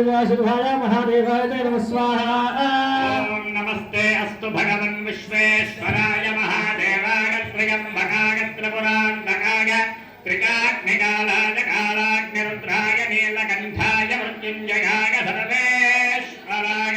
दिव्याशुभाय महादेवाय ते स्वाहा। नमस्ते अस्तु भगवन् विश्वेश्वराय महादेवाय त्र्यम्बकाय नीलकण्ठाय मृत्युञ्जयाय सर्वेश्वराय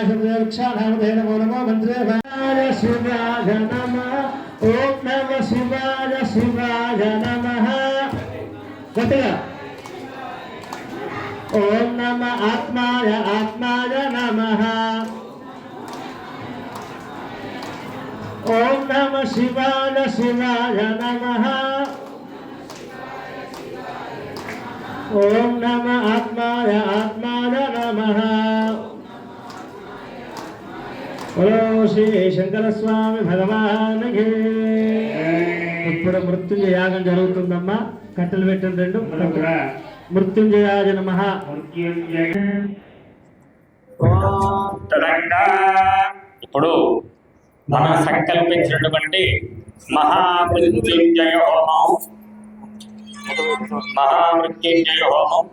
शरणाक्षाणां नमो नम शिवाय शिवाय आत्माय आत्माय नमः ॐ नम शिवाय शिवाय नमः ॐ नम आत्मा శ్రీ శంకర స్వామి భగవానికి ఇప్పుడు మృత్యుంజయ యాగం జరుగుతుందమ్మా. కట్టెలు పెట్టిన రెండు మృత్యుంజయాయ నమ. తదంగా ఇప్పుడు మనం సంకల్పించినటువంటి మహామృత్యుంజయ హోమం. మహామృత్యుంజయ హోమం.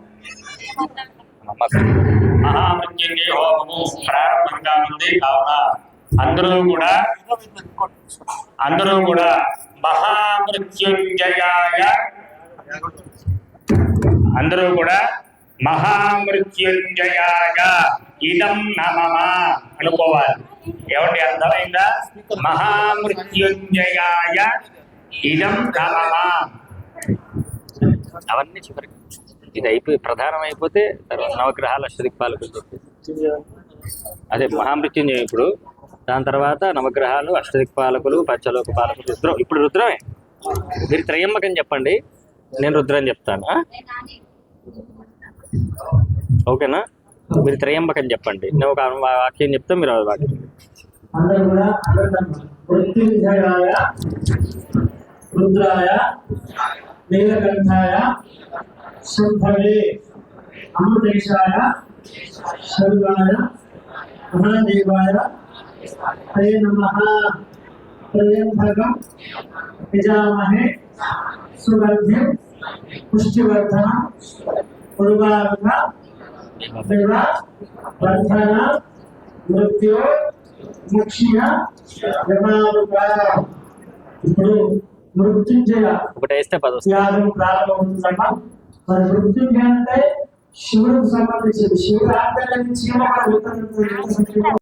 మహామృత్యుంజయ హోమము ప్రారంభంగా ఉంది కావున అందరూ కూడా అందరూ కూడా మహామృత్యుంజయాయ. అందరూ కూడా మహామృత్యుంజయాయ. ఇదం నమమ అనుకోవాలి. ఏమండి అర్థమైందా? మహామృత్యుంజయాయ. ఇదం నమమ. అవన్నీ చివరికి ఇది అయిపోయి ప్రధానం అయిపోతే తర్వాత నవగ్రహాల అష్టదిక్పాలకు చెప్పేసి అదే మహామృత్యుంజయం ఇప్పుడు. దాని తర్వాత నవగ్రహాలు అష్టదిక్పాలకులు పంచలోక పాలకులు రుద్రం. ఇప్పుడు రుద్రమే. మీరు త్రయమ్మకం చెప్పండి. నేను రుద్రం చెప్తాను. ఓకేనా? మీరు త్రయంబకం చెప్పండి. నేను ఒక వాక్యం చెప్తే మీరు వాక్యం రుద్రాయ నీలకంఠాయ అమృతేశాయ శర్వాయ మహాదేవాయ హే నమ త్రయంబకం యజామహే సుగంధిం పుష్టివర్ధన ఉర్వారుక దేవ వర్ధన మృత్యు ముఖ్య యమారుక ఇప్పుడు మృత్యుంజయ ఒకటి వేస్తే పది వస్తుంది యాగం ప్రారంభమవుతుందమ్మా మరి మృత్యుంజయ అంటే శివుడికి సంబంధించింది శివుడు ఆజ్ఞలని చీమ కూడా వెళ్తున్నట్టు